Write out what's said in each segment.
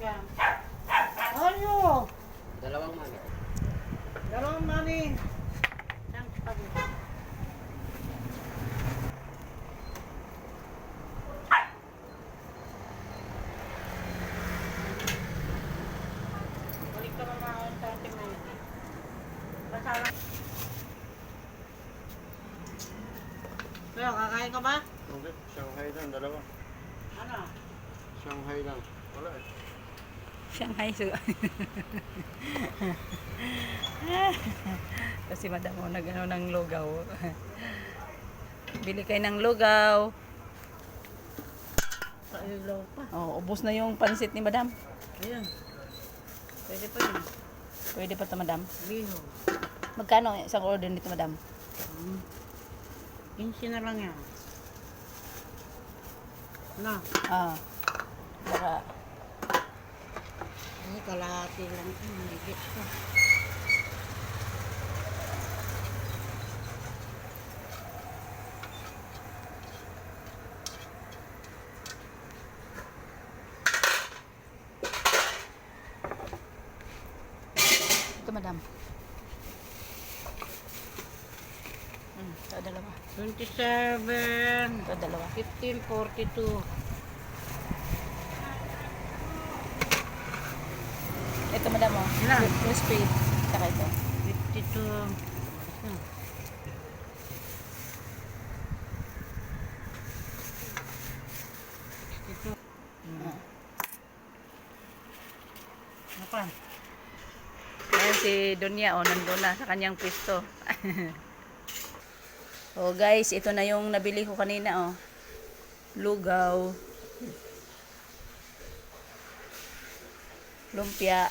Yan. Ano? Dalawang mani. Dalawang mani. Isang spaghetti. Balik ka mga 30 minutes. Basta lang. Kaya, kakain ka ba? Hindi, Shanghai lang, dalawa. Ano? Shanghai lang. Wala eh. Shanghai so. Kasi madam mo nagano ng lugaw. Bili kayo ng lugaw. Sa ilaw pa. Oh, ubos na yung pansit ni madam. Ayan. Pwede pa yun. Pwede pa to madam. Liho. Magkano ang isang order nito madam? Hmm. 15 na lang yan. Na, Ah. Baka kalahati lang ito. Higit pa. ito madam. Hmm, ito dalawa. 27, Ito dalawa. 15, Ito madam oh. Ilan? Crispy. Saka ito. 52. Hmm. Ito. Ah. Ano pa? Ayan si Donya, oh, nandun na sa kanyang pwesto. oh guys, ito na yung nabili ko kanina, oh. Lugaw. Lumpia.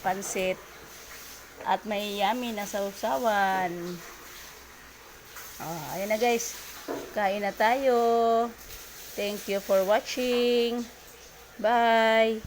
Pansit. At may yummy na sausawan. Oh, ayan na guys. Kain na tayo. Thank you for watching. Bye.